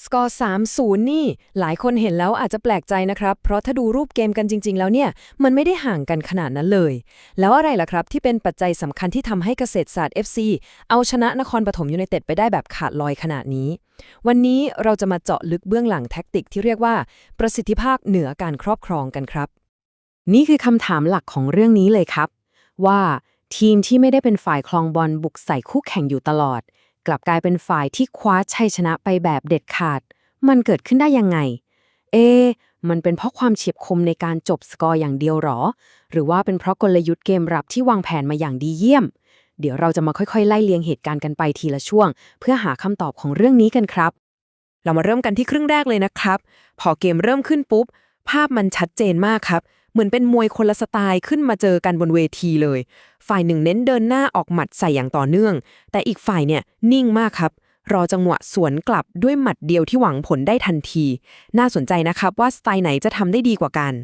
สกอร์3-0 นี่ หลายคนเห็นแล้วอาจจะแปลกใจนะครับ เพราะถ้าดูรูปเกมกันจริง ๆ แล้วเนี่ย มันไม่ได้ห่างกันขนาดนั้นเลย แล้วอะไรล่ะครับที่เป็นปัจจัยสำคัญที่ทำให้เกษตรศาสตร์ FC เอาชนะนครปฐมยูไนเต็ดไปได้แบบขาดลอยขนาดนี้ วันนี้เราจะมาเจาะลึกเบื้องหลังแท็กติกที่เรียกว่า ประสิทธิภาพเหนือการครอบครองกันครับ นี่คือคำถามหลักของเรื่องนี้เลยครับ ว่าทีมที่ไม่ได้เป็นฝ่ายคลองบอลบุกใส่คู่แข่งอยู่ตลอด กลับกลายเป็นฝ่ายที่คว้าชัยชนะไปแบบเด็ดขาด มันเกิดขึ้นได้ยังไง เอะมันเป็นเพราะความเฉียบคมในการจบสกอร์อย่างเดียวหรอ หรือว่าเป็นเพราะกลยุทธ์เกมรับที่วางแผนมาอย่างดีเยี่ยม เดี๋ยวเราจะมาค่อยๆ ไล่เลียงเหตุการณ์กันไปทีละช่วง เพื่อหาคำตอบของเรื่องนี้กันครับ เรามาเริ่มกันที่ครึ่งแรกเลยนะครับ พอเกมเริ่มขึ้นปุ๊บ ภาพมันชัดเจนมากครับ เหมือนเป็นมวยคนละสไตล์ขึ้นมาเจอกันบนเวทีเลย ฝ่ายหนึ่งเน้นเดินหน้าออกหมัดใส่อย่างต่อเนื่อง แต่อีกฝ่ายเนี่ยนิ่งมากครับ รอจังหวะสวนกลับด้วยหมัดเดียวที่หวังผลได้ทันที น่าสนใจนะครับว่าสไตล์ไหนจะทำได้ดีกว่ากัน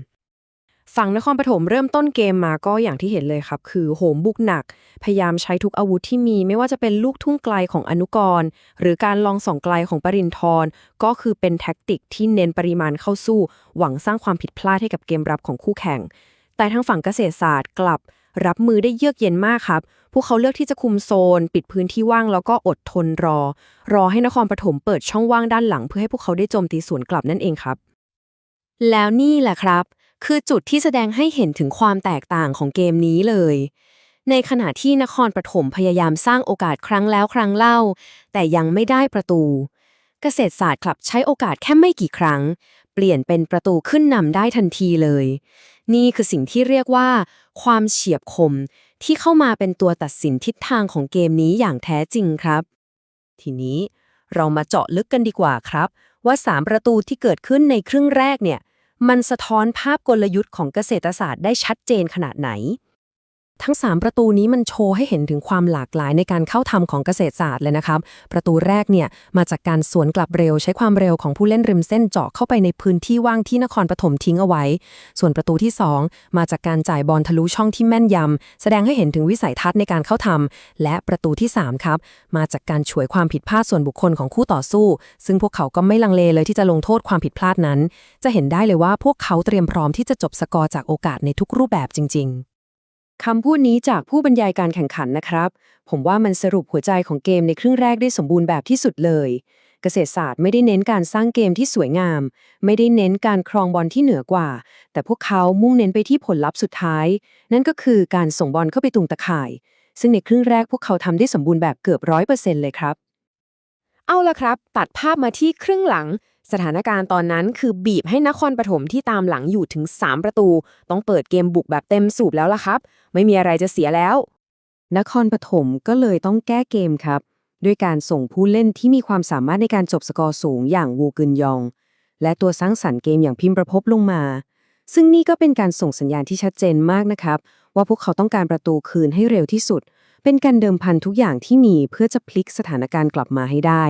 ฝั่งนครปฐมเริ่มต้นเกมมาก็อย่างที่เห็นเลยครับ คือโหมบุกหนัก พยายามใช้ทุกอาวุธที่มี ไม่ว่าจะเป็นลูกทุ่งไกลของอนุกร หรือการลองส่องไกลของปรินทร์ก็คือเป็นแท็กติกที่เน้นปริมาณเข้าสู้ หวังสร้างความผิดพลาดให้กับเกมรับของคู่แข่ง แต่ทางฝั่งเกษตรศาสตร์กลับ รับมือได้เยือกเย็นมากครับ พวกเขาเลือกที่จะคุมโซน ปิดพื้นที่ว่างแล้วก็อดทนรอ รอให้นครปฐมเปิดช่องว่างด้านหลัง เพื่อให้พวกเขาได้โจมตีสวนกลับนั่นเองครับ แล้วนี่แหละครับ คือจุดที่แสดงให้เห็นถึงความแตกต่างของเกมนี้เลย ในขณะที่นครปฐมพยายามสร้างโอกาสครั้งแล้วครั้งเล่า แต่ยังไม่ได้ประตู เกษตรศาสตร์กลับใช้โอกาสแค่ไม่กี่ครั้ง เปลี่ยนเป็นประตูขึ้นนำได้ทันทีเลย นี่คือสิ่งที่เรียกว่า ความเฉียบคม ที่เข้ามาเป็นตัวตัดสินทิศทางของเกมนี้อย่างแท้จริงครับ ทีนี้เรามาเจาะลึกกันดีกว่าครับ ว่า 3 ประตูที่เกิดขึ้นในครึ่งแรกเนี่ย มันสะท้อนภาพกลยุทธ์ของเกษตรศาสตร์ได้ชัดเจนขนาดไหน ทั้ง 3 ประตูนี้มันโชว์ให้เห็นถึงความหลากหลายในการเข้าทำของเกษตรศาสตร์เลยนะครับ ประตูแรกเนี่ยมาจากการสวนกลับเร็ว ใช้ความเร็วของผู้เล่นริมเส้นเจาะเข้าไปในพื้นที่ว่างที่นครปฐมทิ้งเอาไว้ ส่วนประตูที่ 2 มาจากการจ่ายบอลทะลุช่องที่แม่นยำแสดงให้เห็นถึงวิสัยทัศน์ในการเข้าทำและประตูที่ 3 ครับ มาจากการฉวยความผิดพลาดส่วนบุคคลของคู่ต่อสู้ ซึ่งพวกเขาก็ไม่ลังเลเลยที่จะลงโทษความผิดพลาดนั้น จะเห็นได้เลยว่าพวกเขาเตรียมพร้อมที่จะจบสกอร์จากโอกาสในทุกรูปแบบจริง ๆ คำพูดนี้จากผู้บรรยายการแข่งขันนะครับ ผมว่ามันสรุปหัวใจของเกมในครึ่งแรกได้สมบูรณ์แบบที่สุดเลย เกษตรศาสตร์ไม่ได้เน้นการสร้างเกมที่สวยงาม ไม่ได้เน้นการครองบอลที่เหนือกว่า แต่พวกเขามุ่งเน้นไปที่ผลลัพธ์สุดท้าย นั่นก็คือการส่งบอลเข้าไปตุงตะข่าย ซึ่งในครึ่งแรกพวกเขาทำได้สมบูรณ์แบบเกือบร้อยเปอร์เซ็นต์เลยครับ เอาละครับ ตัดภาพมาที่ครึ่งหลัง สถานการณ์ตอนนั้นคือบีบให้นครปฐมที่ตามหลังอยู่ถึง 3 ประตู ต้องเปิดเกมบุกแบบเต็มสูบแล้วล่ะครับ ไม่มีอะไรจะเสียแล้ว นครปฐมก็เลยต้องแก้เกมครับ ด้วยการส่งผู้เล่นที่มีความสามารถในการจบสกอร์สูงอย่างวูกึนยอง และตัวสร้างสรรค์เกมอย่างพิมพ์ประพบลงมา ซึ่งนี่ก็เป็นการส่งสัญญาณที่ชัดเจนมากนะครับ ว่าพวกเขาต้องการประตูคืนให้เร็วที่สุดเเป็นการเดิมพันทุกอย่างที่มีเพื่อจะพลิกสถานการณ์กลับมาให้ได้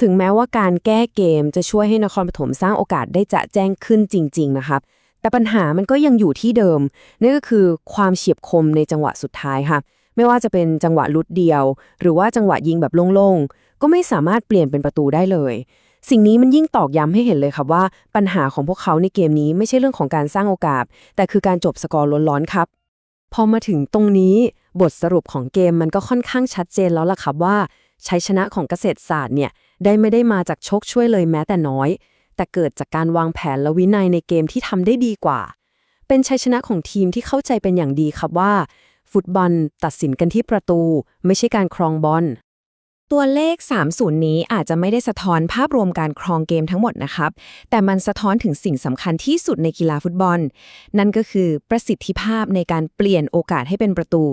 ถึงแม้ว่าการแก้เกมจะช่วยให้นครปฐมสร้างโอกาสได้จะแจ้งขึ้นจริง ๆ นะครับ แต่ปัญหามันก็ยังอยู่ที่เดิม นั่นก็คือความเฉียบคมในจังหวะสุดท้ายค่ะไม่ว่าจะเป็นจังหวะลุดเดียว หรือว่าจังหวะยิงแบบโล่งๆ ก็ไม่สามารถเปลี่ยนเป็นประตูได้เลย สิ่งนี้มันยิ่งตอกย้ำให้เห็นเลยครับว่า ปัญหาของพวกเขาในเกมนี้ไม่ใช่เรื่องของการสร้างโอกาส แต่คือการจบสกอร์ล้นๆครับ พอมาถึงตรงนี้บทสรุปของเกมมันก็ค่อนข้างชัดเจนแล้วล่ะครับว่า ชัยชนะของเกษตรศาสตร์เนี่ยได้ไม่ได้มาจากโชคช่วยเลยแม้แต่น้อย แต่เกิดจากการวางแผนและวินัยในเกมที่ทำได้ดีกว่า เป็นชัยชนะของทีมที่เข้าใจเป็นอย่างดีครับว่า ฟุตบอลตัดสินกันที่ประตู ไม่ใช่การครองบอล ตัวเลข 30 นี้อาจจะไม่ได้สะท้อนภาพรวมการครองเกมทั้งหมดนะครับ แต่มันสะท้อนถึงสิ่งสำคัญที่สุดในกีฬาฟุตบอล นั่นก็คือประสิทธิภาพในการเปลี่ยนโอกาสให้เป็นประตู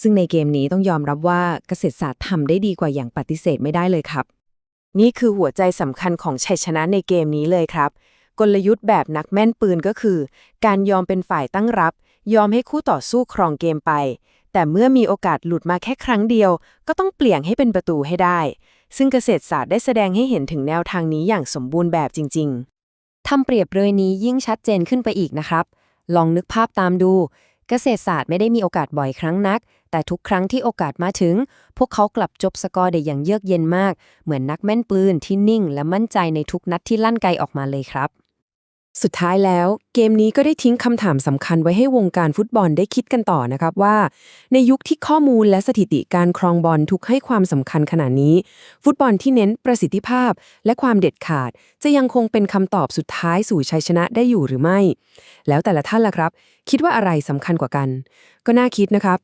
ซึ่งในเกมนี้ต้องยอมรับว่าเกษตรศาสตร์ทำได้ดีกว่าอย่างปฏิเสธไม่ได้เลยครับ นี่คือหัวใจสำคัญของชัยชนะในเกมนี้เลยครับ กลยุทธ์แบบนักแม่นปืนก็คือ การยอมเป็นฝ่ายตั้งรับ ยอมให้คู่ต่อสู้ครองเกมไป แต่เมื่อมีโอกาสหลุดมาแค่ครั้งเดียว ก็ต้องเปลี่ยนให้เป็นประตูให้ได้ ซึ่งเกษตรศาสตร์ได้แสดงให้เห็นถึงแนวทางนี้อย่างสมบูรณ์แบบจริง ๆทำเปรียบเลยนี้ยิ่งชัดเจนขึ้นไปอีกนะครับ ลองนึกภาพตามดู เกษตรศาสตร์ไม่ได้มีโอกาสบ่อยครั้งนัก แต่ทุกครั้งที่โอกาสมาถึง พวกเขากลับจบสกอร์ได้อย่างเยือกเย็นมาก เหมือนนักแม่นปืนที่นิ่ง และมั่นใจในทุกนัดที่ลั่นไกออกมาเลยครับ สุดท้ายแล้วเกมนี้ก็ได้ทิ้งคำถามสำคัญไว้ให้วงการฟุตบอลได้คิดกันต่อนะครับว่า ในยุคที่ข้อมูลและสถิติการครองบอลถูกให้ความสำคัญขนาดนี้ ฟุตบอลที่เน้นประสิทธิภาพและความเด็ดขาด จะยังคงเป็นคำตอบสุดท้ายสู่ชัยชนะได้อยู่หรือไม่ แล้วแต่ละท่านล่ะครับ คิดว่าอะไรสำคัญกว่ากัน ก็น่าคิดนะครับ